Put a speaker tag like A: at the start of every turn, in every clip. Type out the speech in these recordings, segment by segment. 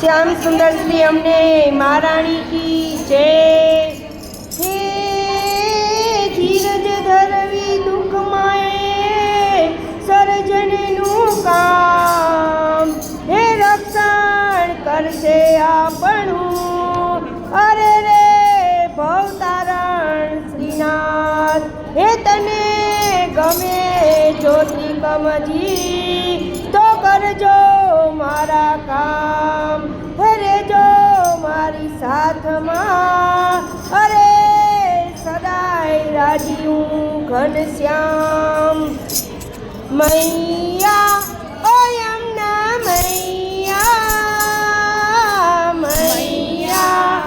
A: શ્યામ સુંદર શ્રી અમને મહારાણી કી જય. હે ધીરજ ધરવી દુઃખમાએ સર્જનનું કામ. હે રક્ષણ કરશે આપણું. અરે રે ભવતારણ શ્રીનાથ. હે તને ગમે જ્યોતિ કમજી. કરજો મારા કામ રહેજો મારી સાથમાં. અરે સદાય રાજી હું ઘનશ્યામ. મૈયા, ઓ યમના મૈયા. મૈયા,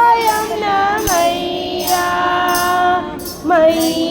A: ઓ યમના મૈયા. મૈયા